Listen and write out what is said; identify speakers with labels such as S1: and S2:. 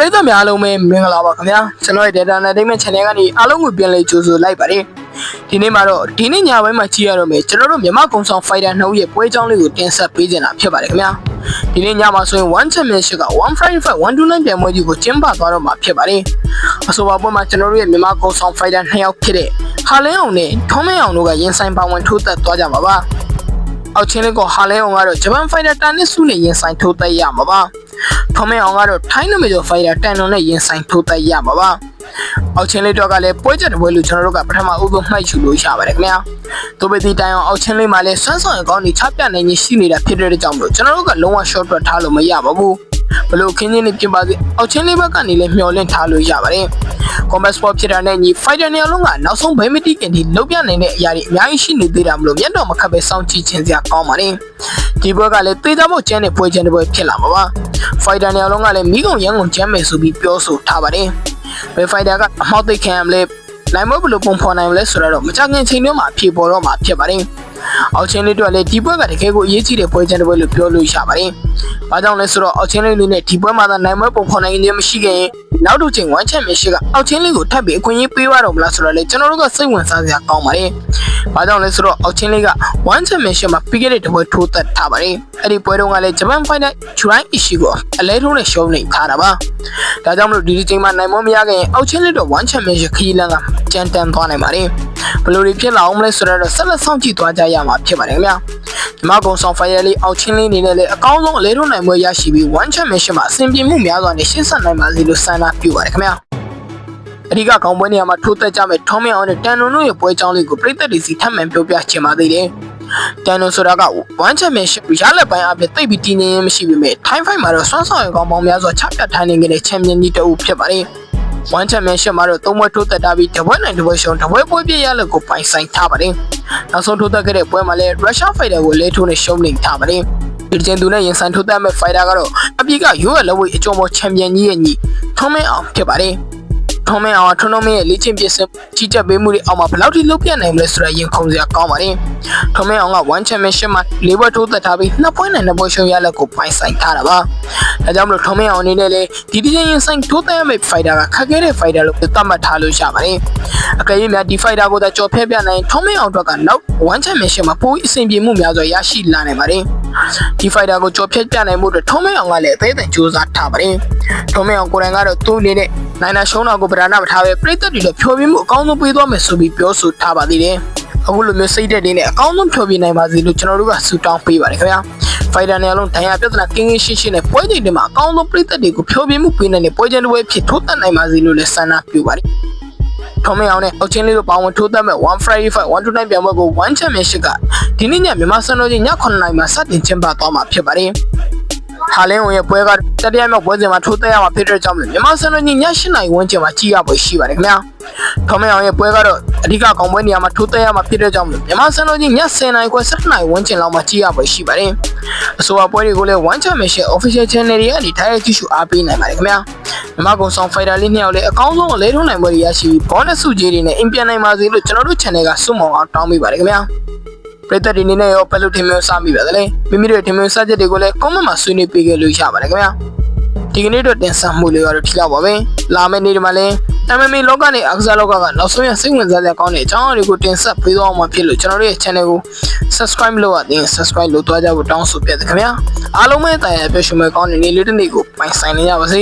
S1: ပရိသတ်များအားလုံးပဲမင်္ဂလာပါခင်ဗျာကျွန်တော်ရဲ့ Data Entertainment Channel ကနေအားလုံးကိုပြန်လည်ကြိုဆိုလိုက်ပါတယ်ဒီနေ့မှာတော့ဒီနေ့ညပိုင်းမှာကြည့်ရတော့မယ်ကျွန်တော်တို့မြန်မာကုံဆောင် Fighter 2ရဲ့ပွဲကြောင်းလေးကိုတင်ဆက်ပေးကြတာဖြစ်ပါတယ်ခင်ဗျာဒီနေ့ညမှာဆိုရင်1 Championship က1 Friday Fight 129ပြန်ပွဲကြီးကိုကျင်းပသွားတော့မှာဖြစ်ပါတယ်အဆိုပါပွဲမှာကျွန်တော်တို့ရဲ့မြန်မာကုံဆောင် Fighter 2ယောက်ဖြစ်တဲ့ဟာလင်းအောင်နဲ့ထုံးမင်းအောင်တို့ကရင်ဆိုင်ပါဝင်ထိုးသက်သွားကြပါပါအောက်ချင်းလေးကဟာလဲအောင်ကတော့ဂျပန်ဖိုင်တာတန်နစ်စုနဲ့ရင်ဆိုင်ထိုးသက်ရမှာပါ။ ထုံးမဲအောင်ကတော့ထိုင်းနမကျော်ဖိုင်တာတန်နွန်နဲ့ရင်ဆိုင်ထိုးသက်ရမှာပါ။အောက်ချင်းလေးတော့ကလည်းပွဲချက်တစ်ပွဲလို့ကျွန်တော်တို့ကပထမအုပ်ဆုံးမှိုက်ချူလို့ရပါတယ်ခင်ဗျာ။သို့ပေသည်တိုင်အောင်အောက်ချင်းလေးမှာလည်းဆွမ်းဆောင်ရကောင်းနေချပြနိုင်ခြင်းရှိနေတာဖြစ်တဲ့ကြောင့်မလို့ကျွန်တော်တို့ကလုံးဝ short ထွက်ထားလို့မရပါဘူး။ဘလို့ခင်းချင်းလေးပြင်ပါစေအောက်ချင်းလေးဘက်ကနေလည်းမျောလင့်ထားလို့ရပါတယ်။ combat sport ဖြစ်တာနဲ့ညီ fighter နေရာလုံးကနောက်ဆုံးဘဲမတိကင်ဒီလုံးပြနိုင်တဲ့အရာတွေအများကြီးရှိနေသေးတာမလို့မျက်တော်မခတ်ပဲစောင့်ကြည့်ခြင်းစရာကောင်းပါတယ်။ဒီဘက်ကလည်းသေချာဖို့ကျန်းတဲ့ပွဲချင်းတစ်ပွဲဖြစ်လာမှာပါ။ fighter နေရာလုံးကလည်းမိကုံရန်ကုန်ကျမ်းမယ်ဆိုပြီးပြောဆိုထားပါတယ်။ဘယ် fighter ကအမောက်သိခံရမလဲနိုင်မဘလို့ပုံဖော်နိုင်မလဲဆိုတော့မကြခင်ချိန်တွင်းမှာအဖြေပေါ်တော့မှာဖြစ်ပါတယ်။အောက်ချင်းလေးတို့ကလည်းဒီပွဲကတကယ်ကိုအရေးကြီးတဲ့ပွဲချင်းတစ်ပွဲလို့ပြောလို့ရပါတယ်။ဘာကြောင့်လဲဆိုတော့အောက်ချင်းလေးလေးနဲ့ဒီပွဲမှာသာနိုင်မပုံဖော်နိုင်ခြင်းမရှိခင် နောက်တစ်ချိန်ဝမ်းချက်မရှိကအောက်ချင်းလေးကိုထပ်ပြီးအခွင့်အရေးပေးရတော့မလားဆိုတော့လေကျွန်တော်တို့ကစိတ်ဝင်စားစရာကောင်းပါတယ်။ဘာကြောင့်လဲဆိုတော့အောက်ချင်းလေးကဝမ်းချက်မရှိမှာပြီးခဲ့တဲ့တပွဲထိုးသက်ထားပါတယ်။အဲ့ဒီပွဲတုန်းကလည်းဂျပန်ဖိုင်တာဂျူရိုင်းအီရှိကိုအလဲထိုးနဲ့ရှုံးနေထားတာပါ။ဒါကြောင့်မလို့ဒီဒီချိန်မှာနိုင်မမရခင်အောက်ချင်းလေးတော့ဝမ်းချက်မရှိခီးလန်းက ကြမ်းတမ်းသွားနိုင်ပါတယ်။ဘယ်လိုတွေဖြစ်လာအောင်မလဲဆိုတော့ဆက်လက်စောင့်ကြည့်သွားကြရမှာဖြစ်ပါတယ်ခင်ဗျာ။ဒီမှာကုံဆောင်ဖိုင်ရလေးအောက်ချင်းလေးနေနဲ့လေအကောင်းဆုံးအလဲထိုးနိုင်ပွဲရရှိပြီး one championship မှာအဆင်ပြေမှုများစွာနဲ့ရှင်းဆက်နိုင်ပါစေလို့ဆန္ဒပြုပါတယ်ခင်ဗျာအဓိကကောင်းပွဲနေရာမှာထိုးသက်ကြမဲ့ထုံးမင်းအောင်နဲ့တန်နွန်တို့ရဲ့ပွဲကြောင်းလေးကိုပြည်သက်တွေစီထပ်မံပြောပြချင်ပါသေးတယ်တန်နွန်ဆိုတာက one championship ရလက်ပိုင်းအပြင်တိတ်ပြီးတည်ငြိမ်ရင်မရှိပေမဲ့ time fight မှာတော့ဆွမ်းဆောင်ရကောင်းပေါင်းများစွာချပြထိုင်နေခဲ့တဲ့ champion ကြီးတအုပ်ဖြစ်ပါတယ် ဝမ်ချန်ပီယံရှစ်မှာတော့သုံးပွဲထိုးသက်တာပြီးတပွဲနိုင်တပွဲရှုံးတပွဲပွဲပြည့်ရလက်ကိုပိုင်ဆိုင်ထားပါတယ်။နောက်ဆုံးထိုးသက်ခဲ့တဲ့ပွဲမှာလည်းရုရှားဖိုက်တာကိုလဲထိုးနဲ့ရှုံးနေထားပါတယ်။ဒီကျန်သူနဲ့ရင်ဆိုင်ထိုးသက်မဲ့ဖိုက်တာကတော့အပြည့်ကရိုးရလက်ဝဲအကျော်ပေါ်ချန်ပီယံကြီးရဲ့ညီထုံးမင်းအောင်ဖြစ်ပါတယ်။ ထုံးမင်းအောင်ထွန်းထုံးမင်းရဲ့လေ့ကျင့်ပြစ်စကြီးကြပ်ပေးမှုတွေအောက်မှာဘယ်လောက်ထိလုပ်ပြနိုင်မလဲဆိုတော့ရင်ခုန်စရာကောင်းပါတယ်။ထုံးမင်းအောင်က1 championship မှာ၄ပွဲထိုးသက်ထားပြီးနှစ်ပွဲနိုင်နှစ်ပွဲရှုံးရလက်ကိုပိုင်ဆိုင်ထားတာပါ။ဒါကြောင့်မလို့ထုံးမင်းအောင်အနေနဲ့လည်းဒီဒီချင်းရင်ဆိုင်ထိုးသက်ရမယ့် fighter ကခက်ခဲတဲ့ fighter လို့သတ်မှတ်ထားလို့ရပါတယ်။အကယ်၍များဒီ fighter ကိုသာကြော်ဖျက်ပြနိုင်ထုံးမင်းအောင်အတွက်ကနောက်1 championship မှာပိုအဆင်ပြေမှုများစွာရရှိလာနိုင်ပါတယ်။ဒီ fighter ကိုကြော်ဖျက်ပြနိုင်မှုအတွက်ထုံးမင်းအောင်ကလည်းအသေးအံစူးစမ်းထားပါတယ်။ ထုံးမင်းအောင်ကိုယ်တိုင်ကတော့သူ့အနေနဲ့နိုင်နာရှုံးတာကိုဗဒနာမထားပဲပြိသက်တွေလည်းဖြောပြမှုအကောင်းဆုံးပေးသွားမယ်ဆိုပြီးပြောဆိုထားပါသေးတယ်။အခုလိုမျိုးစိတ်သက်တွေနဲ့အကောင်းဆုံးဖြောပြနိုင်ပါစေလို့ကျွန်တော်တို့ကဆုတောင်းပေးပါတယ်ခင်ဗျာ။ fighter နဲ့အလုံးဒဏ်ရာပြဿနာကင်းကင်းရှင်းရှင်းနဲ့ပွဲချိန်တွေမှာအကောင်းဆုံးပြိသက်တွေကိုဖြောပြမှုပေးနိုင်တဲ့ပွဲချိန်တွေဖြစ်ထိုးသက်နိုင်ပါစေလို့လည်းဆန္ဒပြုပါတယ်။ထုံးမအောင်နဲ့အောက်ချင်းလေးတို့ပါဝင်ထိုးသက်မဲ့1 Friday Fight 129ပြန်ပွဲကို1 Championship ကဒီနေ့ညမြန်မာစံတော်ချိန်ည9:00နာရီမှာစတင်ကျင်းပသွားမှာဖြစ်ပါတယ်။ ဟာလင်းဝင်ရဲ့ပွဲကတတိယမြောက်ပွဲစဉ်မှာထိုးသက်ရမှာဖြစ်တဲ့ကြောင့်မြန်မာစံတော်ချိန်ည8:00နာရီဝန်းကျင်မှာကြည့်ရပွဲရှိပါတယ်ခင်ဗျာ။ထုံးမအောင်ရဲ့ပွဲကတော့အဓိကကောင်ပွဲနေရာမှာထိုးသက်ရမှာဖြစ်တဲ့ကြောင့်မြန်မာစံတော်ချိန်ည10:00နာရီခွဲ17:00နာရီဝန်းကျင်လောက်မှာကြည့်ရပွဲရှိပါတယ်။အဆိုပါပွဲတွေကိုလည်း One Championship Official Channel တွေကနေထားရကြည့်ရှုအားပေးနိုင်ပါတယ်ခင်ဗျာ။မြန်မာကုံဆောင်ဖိုင်တာလေးနှစ်ယောက်လည်းအကောင်းဆုံးအလဲထုံးနိုင်ပွဲတွေရရှိပြီးဘောနက်စုကြီးတွေနဲ့အင်ပြန်နိုင်ပါစေလို့ကျွန်တော်တို့ channel ကစွန့်မောင်းအောင်တောင်းပေးပါတယ်ခင်ဗျာ။ ပရိသတ်တွေအနေနဲ့ရောဘယ်လိုထင်မြင်စားမိပါသလဲမိမိတို့ထင်မြင်စားချက်တွေကိုလည်း comment မှာဆွေးနွေးပေးခဲ့လို့ရပါတယ်ခင်ဗျာဒီကနေ့တော့တင်ဆက်မှုလေးကတော့ထိလောက်ပါပဲလာမယ့်နေ့ဒီမှာလည်း MMA လောကနဲ့အကစားလောကကနောက်ဆုံးရစိတ်ဝင်စားစရာကောင်းတဲ့အကြောင်းအရာတွေကိုတင်ဆက်ပေးသွားမှာဖြစ်လို့ကျွန်တော်တို့ရဲ့ channel ကို subscribe လုပ်ရသေးရင် subscribe လုပ်သွားကြဖို့တောင်းဆိုပြတယ်ခင်ဗျာအားလုံးပဲတာယာပြောရှင်မဲ့ကောင်းတဲ့နေ့လေးတစ်နေ့ကိုပိုင်ဆိုင်နေကြပါစေ